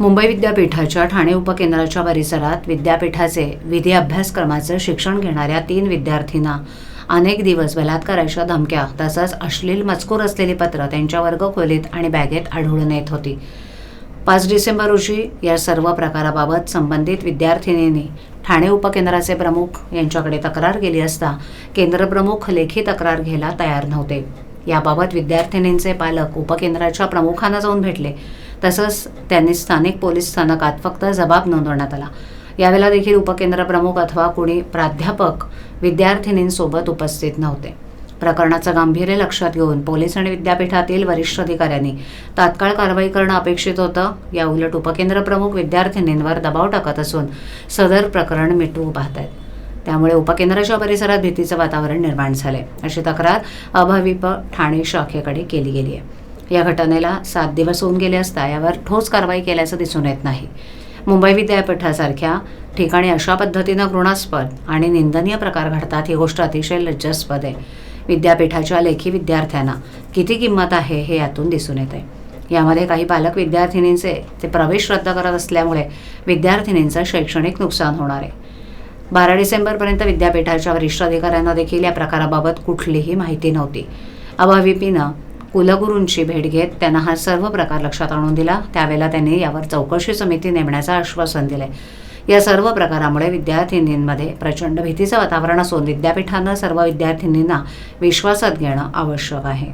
मुंबई विद्यापीठाच्या ठाणे उपकेंद्राच्या परिसरात विद्यापीठाचे विधी अभ्यासक्रमाचं शिक्षण घेणाऱ्या तीन विद्यार्थींना अनेक दिवस बलात्काराच्या धमक्या तसंच अश्लील मजकूर असलेली पत्र त्यांच्या वर्गखोलीत आणि बॅगेत आढळून येत होती. पाच डिसेंबर रोजी या सर्व प्रकाराबाबत संबंधित विद्यार्थिनींनी ठाणे उपकेंद्राचे प्रमुख यांच्याकडे तक्रार केली असता केंद्रप्रमुख लेखी तक्रार घ्यायला तयार नव्हते. याबाबत विद्यार्थिनींचे पालक उपकेंद्राच्या प्रमुखांना जाऊन भेटले. तसंच त्यांनी स्थानिक पोलीस स्थानकात फक्त जबाब नोंदवण्यात आला. यावेळेला देखील उपकेंद्र प्रमुख अथवा कुणी प्राध्यापक विद्यार्थिनींसोबत उपस्थित नव्हते. प्रकरणाचं गांभीर्य लक्षात घेऊन पोलीस आणि विद्यापीठातील वरिष्ठ अधिकाऱ्यांनी तात्काळ कारवाई करणं अपेक्षित होतं. या उलट उपकेंद्र प्रमुख विद्यार्थिनींवर दबाव टाकत असून सदर प्रकरण मिटवू पाहत आहेत. त्यामुळे उपकेंद्राच्या परिसरात भीतीचं वातावरण निर्माण झालंय. अशी तक्रार अभाविप ठाणे शाखेकडे केली गेली आहे या घटनेला सात दिवस होऊन गेले असता यावर ठोस कारवाई केल्याचं दिसून येत नाही. मुंबई विद्यापीठासारख्या ठिकाणी अशा पद्धतीनं घृणास्पद आणि निंदनीय प्रकार घडतात ही गोष्ट अतिशय लज्जास्पद आहे. विद्यापीठाच्या लेखी विद्यार्थ्यांना किती किंमत आहे हे यातून दिसून येते यामध्ये काही पालक विद्यार्थिनींचे ते प्रवेश रद्द करत असल्यामुळे विद्यार्थिनींचं शैक्षणिक नुकसान होणार आहे. बारा डिसेंबरपर्यंत विद्यापीठाच्या वरिष्ठ अधिकाऱ्यांना देखील या प्रकाराबाबत कुठलीही माहिती नव्हती. अभाविपीनं कुलगुरूंची भेट घेत त्यांना हा सर्व प्रकार लक्षात आणून दिला. त्यावेळेला त्यांनी यावर चौकशी समिती नेमण्याचं आश्वासन दिले या सर्व प्रकारामुळे विद्यार्थिनींमध्ये प्रचंड भीतीचं वातावरण असून विद्यापीठानं सर्व विद्यार्थिनींना विश्वासात घेणं आवश्यक आहे.